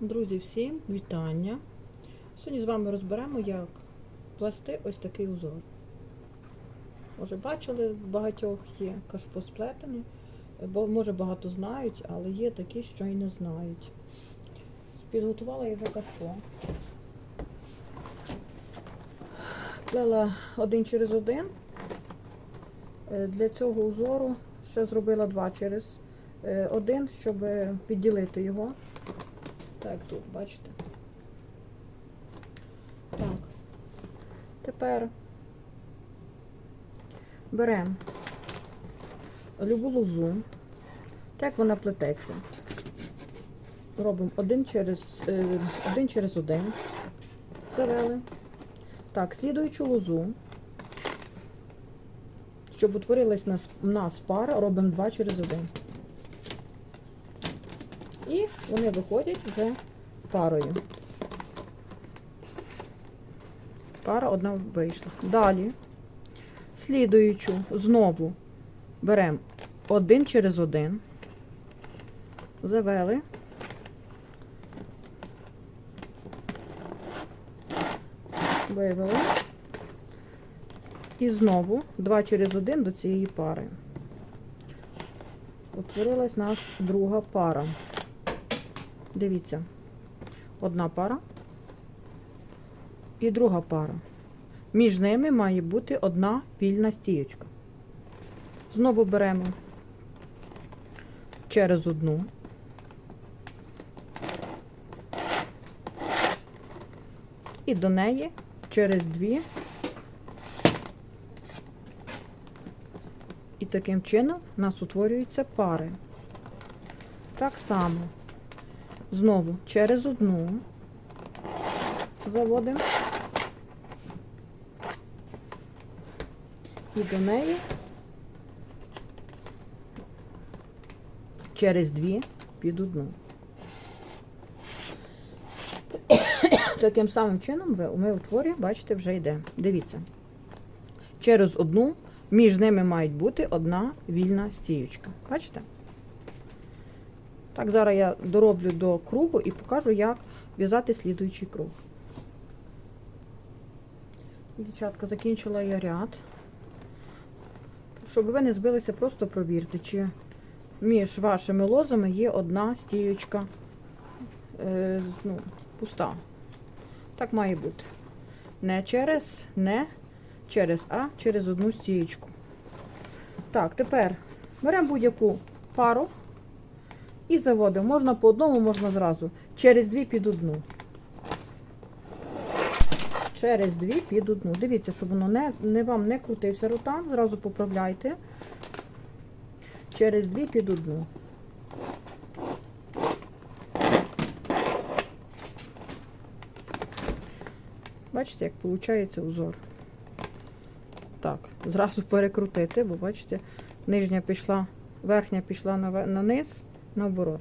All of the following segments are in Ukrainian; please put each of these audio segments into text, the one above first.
Друзі, всім вітання! Сьогодні з вами розберемо, як плести ось такий узор. Може, бачили, багатьох є кашпо сплетені, бо може багато знають, але є такі, що і не знають. Підготувала я вже кашпо. Плела один через один. Е, Для цього узору ще зробила два через е, один, щоб підділити його. Так, тут, бачите. Так. Тепер беремо любу лозу, так вона плететься. Робимо один через е, один через один. Завели. Так, слідуючу лозу. Щоб утворилась у нас пара, робимо два через один. Вони виходять вже парою. Пара одна вийшла. Далі, слідуючу, знову беремо один через один, завели. Вивели. І знову два через один до цієї пари. Утворилась нас друга пара. Дивіться, одна пара і друга пара. Між ними має бути одна вільна стіючка. Знову беремо через одну. І до неї через дві. І таким чином у нас утворюються пари. Так само. Знову через одну заводимо і до неї через дві під одну. Таким самим чином ви- ми утворюємо, бачите, вже йде. Дивіться. Через одну між ними мають бути одна вільна стіючка. Бачите? Так, зараз я дороблю до кругу і покажу, як в'язати слідуючий круг. Дівчатка, закінчила я ряд. Щоб ви не збилися, просто провірте, чи між вашими лозами є одна стіючка е, ну, пуста. Так має бути. Не через, не через, а через одну стіючку. Так, тепер беремо будь-яку пару і заводимо. Можна по одному, можна зразу. Через дві під одну. Через дві під одну. Дивіться, щоб воно не, не вам не крутився ротан, зразу поправляйте. Через дві під одну. Бачите, як виходить узор. Так, зразу перекрутити, бо бачите, нижня пішла, верхня пішла на, на низ, наоборот.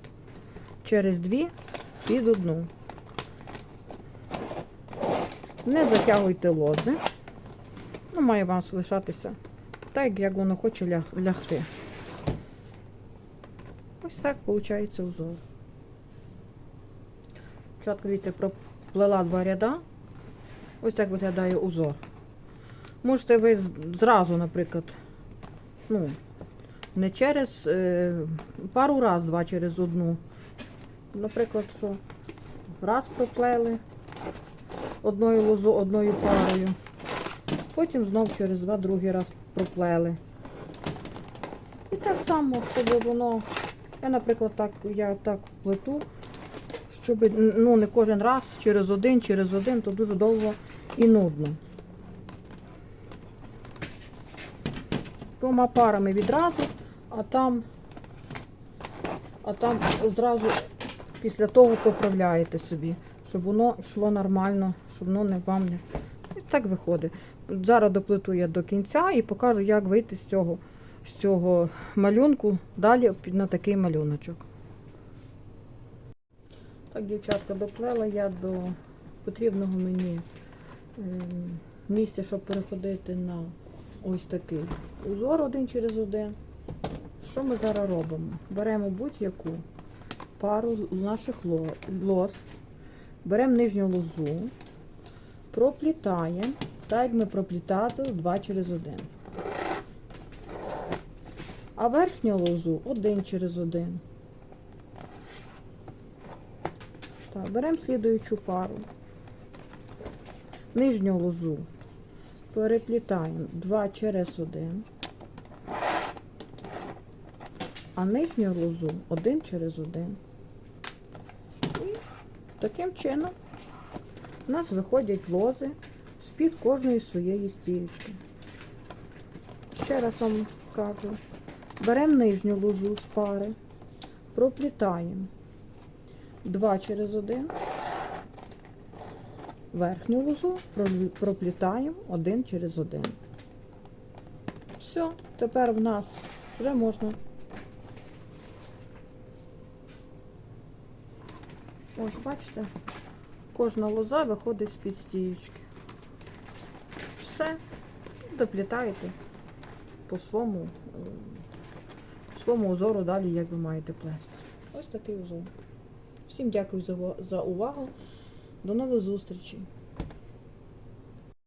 Через дві під одну. Не затягуйте лози. Ну, має вам залишатися так, як воно хоче ляг- лягти. Ось так виходить узор. Спочатку, дивіться, проплела два ряда. Ось так виглядає узор. Можете ви зразу, наприклад, ну, не через е, пару раз, два через одну. Наприклад, що раз проплели одною лозу, одною парою. Потім знов через два другий раз проплели. І так само, щоб воно, я, наприклад, так, я так плету, щоб ну, не кожен раз через один, через один, то дуже довго і нудно. Двома парами відразу, а там, а там зразу після того поправляєте собі, щоб воно йшло нормально, щоб воно не вам не. І так виходить. Зараз доплету я до кінця і покажу, як вийти з цього, з цього малюнку далі на такий малюночок. Так, дівчатка, доплела я до потрібного мені ем, місця, щоб переходити на ось такий узор один через один. Що ми зараз робимо? Беремо будь-яку пару наших ло- лоз, беремо нижню лозу, проплітаємо, так як ми проплітали 2 через 1. А верхню лозу 1 через 1. Так, беремо слідуючу пару. Нижню лозу переплітаємо 2 через 1. А нижню лозу 1 через 1. І таким чином у нас виходять лози з-під кожної своєї стіючки. Ще раз вам кажу. Беремо нижню лозу з пари, проплітаємо 2 через 1. Верхню лозу проплітаємо 1 через 1. Все, тепер в нас вже можна. Ось, бачите, кожна лоза виходить з-під стіючки. Все, доплітаєте по своєму, е, своєму узору далі, як ви маєте плести. Ось такий узор. Всім дякую за увагу. До нових зустрічей.